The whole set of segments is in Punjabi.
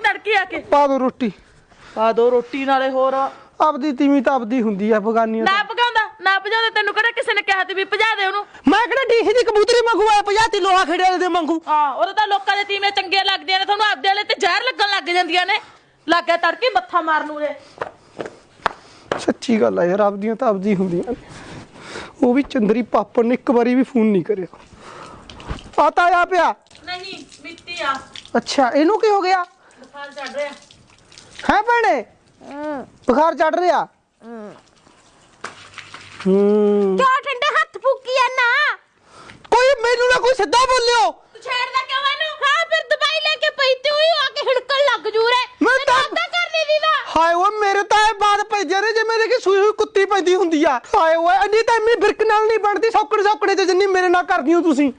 ਤੜਕੀ ਆ ਕੇ। ਪਾ ਦੋ ਰੋਟੀ। ਪਾ ਦੋ ਰੋਟੀ ਨਾਲੇ ਹੋਰ। ਆਪਦੀ ਤੀਵੀਂ ਤਾਂ ਆਪਦੀ ਹੁੰਦੀ ਆ ਬਗਾਨੀਆਂ ਨਾ ਪਕਾਉਂਦਾ ਨਾ ਭਜਾਉਂਦਾ ਤੈਨੂੰ ਕਿਹੜਾ ਕਿਸੇ ਨੇ ਕਿਹਾ ਤੇ ਵੀ ਭਜਾ ਦੇ ਉਹਨੂੰ? ਮੈਂ ਕਿਹੜਾ ਡੀਸੀ ਦੀ ਕਬੂਤਰੀ ਮੰਗੂ ਆ 50 ਲੋਹਾ ਖੇੜੇ ਦੇ ਮੰਗੂ ਹਾਂ ਉਹਦੇ ਤਾਂ ਲੋਕਾਂ ਦੇ ਤੀਵੇਂ ਚੰਗੀਆਂ ਲੱਗਦੀਆਂ ਨੇ ਤੁਹਾਨੂੰ ਆਪਦੇ ਵਾਲੇ ਤੇ ਜ਼ਹਿਰ ਲੱਗਣ ਲੱਗ ਜਾਂਦੀਆਂ ਨੇ। ਲੱਗਾ ਤੜਕੇ ਮੱਥਾ ਮਾਰਨ ਨੂੰ ਰੇ ਸੱਚੀ ਗੱਲ ਆ ਯਾਰ ਆਪਦੀਆਂ ਤਾਂ ਆਪਦੀ ਹੁੰਦੀਆਂ ਨੇ। ਉਹ ਵੀ ਚੰਦਰੀ ਪਾਪਨ ਨੇ ਇੱਕ ਵਾਰੀ ਵੀ ਫੋਨ ਨਹੀਂ ਕਰਿਆ। ਆਤਾ ਆ ਪਿਆ। ਨਹੀਂ ਮਿੱਟੀ ਆ। ਅੱਛਾ ਇਹਨੂੰ ਕੀ ਹੋ ਗਿਆ? ਬੁਖਾਰ ਚੜ ਰਿਹਾ। ਹੈ ਭੈਣੇ? ਬੁਖਾਰ ਚੜ ਰਿਹਾ? ਹੂੰ। ਕਿਉਂ ਠੰਡੇ ਹੱਥ ਫੂਕੀ ਆ ਨਾ ਕੋਈ ਮੈਨੂੰ ਨਾ ਕੋਈ ਸਿੱਧਾ ਬੋਲਿਓ। ਤੂੰ ਛੇੜਦਾ ਕਿਉਂ ਇਹਨੂੰ ਹਾਂ ਫਿਰ ਦਵਾਈ ਲੈ ਕੇ ਪਈ ਤੇ ਉਹੀ ਆ ਕੇ ਹਿੜਕਣ ਲੱਗ ਜੂ ਰੇ ਮੈਂ ਤਾਂ- ਕਰਨੇ ਦੀ ਨਾ ਹਾਏ ਓਏ ਮੇਰੇ ਤਾਂ ਇਹ ਬਾਤ ਭੇਜਿਆ ਨੇ ਜਿਵੇਂ ਕਿ ਸੂਈ ਹੋਈ ਕੁੱਤੀ ਪੈਂਦੀ ਹੁੰਦੀ ਆ। ਹਾਏ ਓਏ ਅੰਨੀ ਤਾਂ ਇੰਨੀ ਬਿਰਕ ਨਾਲ ਨਹੀਂ ਬਣਦੀ ਸੌਕੜ ਸੌਕੜੇ ਤੇ ਜਿੰਨੀ ਮੇਰੇ ਨਾਲ ਕਰਦੀ ਹੋ ਤੁਸੀਂ।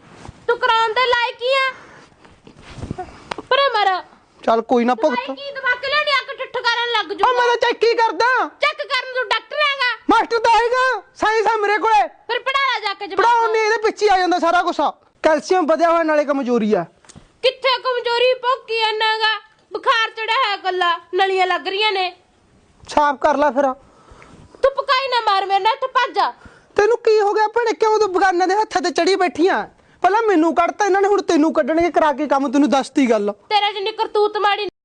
ਤੂੰ ਕਰਾਉਣ ਦੇ ਲਾਇਕ ਹੀ ਆ। ਪਰ ਮਰ। ਚੱਲ ਕੋਈ ਨਾ ਭੁਗਤ। ਕੀ ਕੇ ਲੈਣੀ ਅੱਖ ਠੱਠ ਕਰਨ ਲੱਗ ਜੂ। ਆ ਮੈਂ ਤਾਂ ਚੈੱਕ ਹੀ ਕਰਦਾ? ਚੈੱਕ ਕਰਨ ਤੂੰ ਡਾਕਟਰ ਹੈਗਾ। ਮਾਸਟਰ ਤਾਂ ਹੈਗਾ ਸਾਇੰਸ ਆ ਮੇਰੇ ਕੋਲੇ। ਫਿਰ ਪੜਾ ਜਾ ਕੇ ਜਵਾਬ। ਪੜਾਉਣ ਨਹੀਂ ਇਹਦੇ ਪਿੱਛੇ ਆ ਜਾਂਦਾ ਸਾਰਾ ਕੁਝ ਕੈਲਸ਼ੀਅਮ ਵਧਿਆ ਹੋਇਆ ਨਾਲੇ ਕਮਜ਼ੋਰੀ ਆ। ਕਿੱਥੇ ਕਮਜ਼ੋਰੀ? ਭੁੱਕੀ ਐਨਾਗਾ ਬੁਖਾਰ ਚੜਿਆ ਹੈ ਗੱਲਾ ਨਲੀਆਂ ਲੱਗ ਰਹੀਆਂ ਨੇ। ਸਾਫ਼ ਕਰ ਲੈ ਫਿਰ। ਤੂੰ ਪਕਾਈ ਨਾ ਮਾਰ ਮੇਰੇ ਨਾਲ ਇੱਥੇ ਭੱਜ ਜਾ। ਤੈਨੂੰ ਕੀ ਹੋ ਗਿਆ ਭੈਣੇ? ਕਿਉਂ ਤੂੰ ਬਗਾਨਿਆਂ ਦੇ ਹੱਥਾਂ ਤੇ ਚੜੀ ਬੈਠੀਆਂ ਪਹਿਲਾਂ ਮੈਨੂੰ ਕੱਢਤਾ, ਇਹਨਾਂ ਨੇ ਹੁਣ ਤੈਨੂੰ ਕੱਢਣਗੇ, ਕਰਾ ਕੇ ਕੰਮ, ਤੈਨੂੰ ਦੱਸਤੀ ਗੱਲ। ਤੇਰਾ ਜਿੰਨੀ ਕਰਤੂਤ ਮਾੜੀ